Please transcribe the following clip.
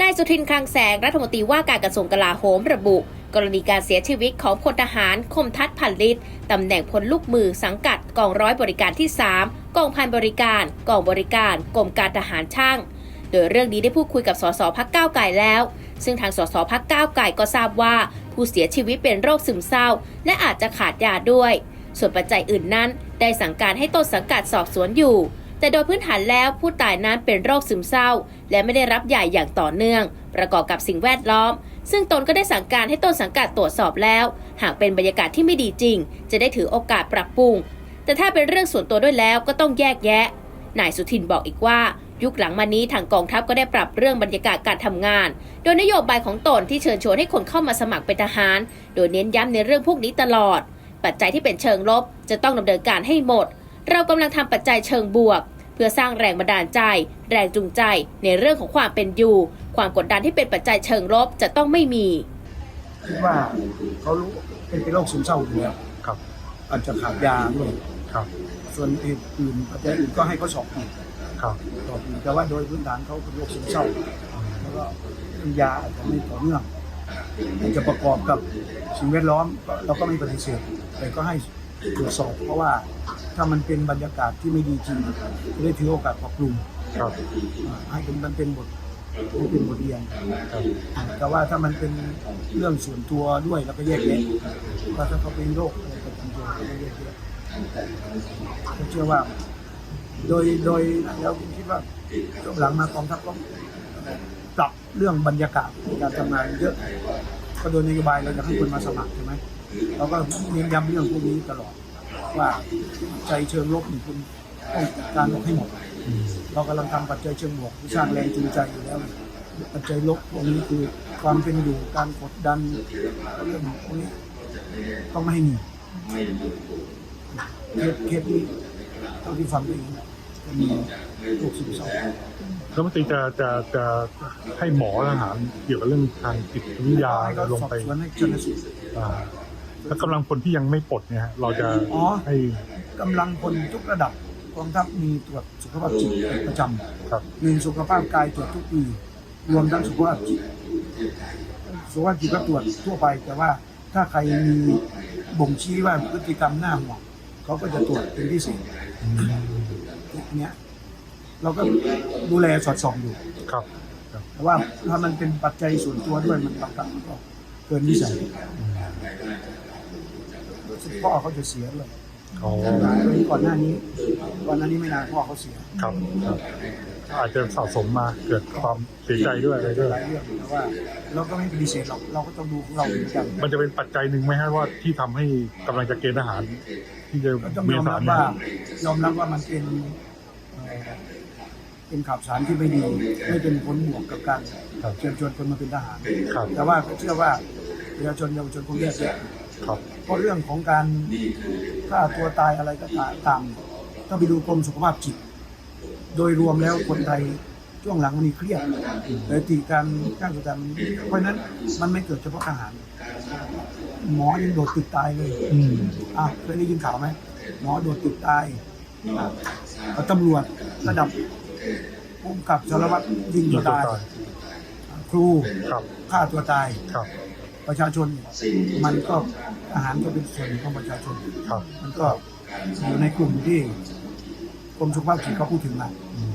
นายสุทินคลังแสงรัฐมนตรีว่าการกระทรวงกลาโหมระบุ กรณีการเสียชีวิตของพลทหารคมทัศน์พันลิตตำแหน่งพลลูกมือสังกัดกองร้อยบริการที่ 3กองพันบริการกองบริการกรมการทหารช่าง โดยเรื่องนี้ได้พูดคุยกับสสพักก้าวไก่แล้ว ซึ่งทางสสพักก้าวไก่ก็ทราบว่า ผู้เสียชีวิตเป็นโรคซึมเศร้า และอาจจะขาดยาด้วย ส่วนปัจจัยอื่นนั้น ได้สั่งการให้ต้นสังกัดสอบสวนอยู่ แต่โดยพื้นฐานแล้วผู้ตายนั้นเป็นโรคซึมเศร้า และไม่ได้รับยาอย่างต่อเนื่อง ประกอบกับสิ่งแวดล้อม ซึ่งตนก็ได้สั่งการให้ต้นสังกัดตรวจสอบแล้ว หากเป็นบรรยากาศที่ไม่ดีจริง จะได้ถือโอกาสปรับปรุง แต่ถ้าเป็นเรื่องส่วนตัวด้วยแล้วก็ต้องแยกแยะ นายสุทินบอกอีกว่า ยุคหลังมานี้ทางกองทัพก็ได้ปรับเรื่องบรรยากาศการทำงาน โดยนโยบายของตนที่เชิญชวนให้คนเข้ามาสมัครเป็นทหาร โดยเน้นย้ำในเรื่องพวกนี้ตลอด ปัจจัยที่เป็นเชิงลบ จะต้องดำเนินการให้หมด เรากำลังทำปัจจัยเชิงบวก เพื่อสร้างแรงบันดาลใจ แรงจูงใจ ในเรื่องของความเป็นอยู่ ความกดดันที่เป็นปัจจัยเชิงลบจะต้องไม่มีคิดว่าเขารู้เป็นเป็นโรคซึมเศร้าอยู่แล้วครับ อาจจะขาดยาด้วยครับ ส่วนอื่นปัจจัยอื่นก็ให้เขาสอบอีกครับสอบอีกแต่ว่าโดยพื้นฐานเขาเป็นโรคซึมเศร้า แล้วก็เรื่องยาอาจจะไม่ต่อเนื่องอาจจะประกอบกับสิ่งแวดล้อมก็เราก็ไม่ปฏิเสธแต่ก็ให้ตรวจสอบเพราะว่า ถ้ามันเป็นบรรยากาศที่ไม่ดีจริงจะได้ถือโอกาสปรับปรุงครับอ่าให้เป็นมันเป็นบทให้เป็นบทเรียนครับแต่ว่าถ้ามันเป็นเรื่องส่วนตัวด้วยเราก็แยกแยะว่าถ้าเขาเป็นโรคอะไรประจำตัวเราก็แยกแยะผมเชื่อว่า โดยโดยแล้วผมคิดว่าช่วงหลังมากองทัพก็ปรับเรื่องบรรยากาศในการทำงานเยอะก็โดยนโยบายเราจะให้คนมาสมัครใช่ไหมเราก็เน้นย้ำเรื่องพวกนี้ตลอด ว่าใจเชิงลบนี่คุณต้องจัดการลบให้หมดอืมเรากำลังทำปัจจัยเชิงบวกที่สร้างแรงจูงใจอยู่แล้ว ปัจจัยลบพวกนี้คือความเป็นอยู่การกดดันเรื่องพวกนี้ต้องไม่ให้มีเคสเคสนี้เท่าที่ฟังเองจะมีโรคซึมเศร้าแล้วมันตรีจะจะจะให้หมอทหารเกี่ยวกับเรื่องทางจิตวิทยาให้เขาลงสอบไปสวนให้ชนสูตรอ่า แล้วกำลังพลที่ยังไม่ปลดเนี่ยฮะเราจะอ๋อ ให้ กำลังพลทุกระดับกองทัพมีตรวจสุขภาพจิตเป็นประจำครับหนึ่งสุขภาพกายตรวจทุกปีรวมทั้งสุขภาพจิตสุขภาพจิตก็ตรวจทั่วไป แต่ว่าถ้าใครมีบ่งชี้ว่าพฤติกรรมหน้าห่วงเขาก็จะตรวจเป็นพิเศษอืมเนี้ยเราก็ดูแลสอดส่องอยู่ครับครับ แต่ว่าถ้ามันเป็นปัจจัยส่วนตัวด้วยมันบางครั้งมันก็เกินวิสัยอืม รู้สึกพ่อเขาจะเสียเลยอ๋อก่อนหน้านี้ก่อนหน้านี้ไม่นานพ่อเขาเสียครับครับอาจจะสะสมมาเกิดความเสียใจด้วยอะไรด้วยหลายเรื่องแต่ว่าเราก็ไม่ปฏิเสธหรอกเราก็ต้องดูของเราเหมือนกันมันจะเป็นปัจจัยหนึ่งไหมฮะว่าที่ทำให้กำลังจะเกณฑ์ทหาร ที่จะก็ต้องเมยอมษารับเนี่ว่ายยอมรับว่ามันเป็นเอ่อเป็นข่าวสารที่ไม่ดีไม่เป็นผลบวกกับการครับเชิญชวนคนมาเป็นทหาร ครับแต่ว่าก็เชื่อว่าประชาชนเยาวชนคงแยกแยะครับ เพราะเรื่องของการฆ่าตัวตายอะไรก็ตามถ้าไปดูกรมสุขภาพจิต โดยรวมแล้วคนไทยช่วงหลังมันมีเครียดเลยตีการฆ่าตัวตายมันเพราะฉะนั้นมันไม่เกิดเฉพาะทหาร หมอยังโดดตึกตายเลยอืมอะเคยได้ยินข่าวไหมหมอโดดตึกตายอะเอาตำรวจระดับผู้กำกับสารวัตรยิงยิตังวตัวตายตายครูครับฆ่าตัวตายครับ ประชาชนมันก็ทหารก็เป็นส่วนหนึ่งของประชาชน ครับ มันก็อยู่ในกลุ่มที่กรมสุขภาพจิตเขาพูดถึงมาอืม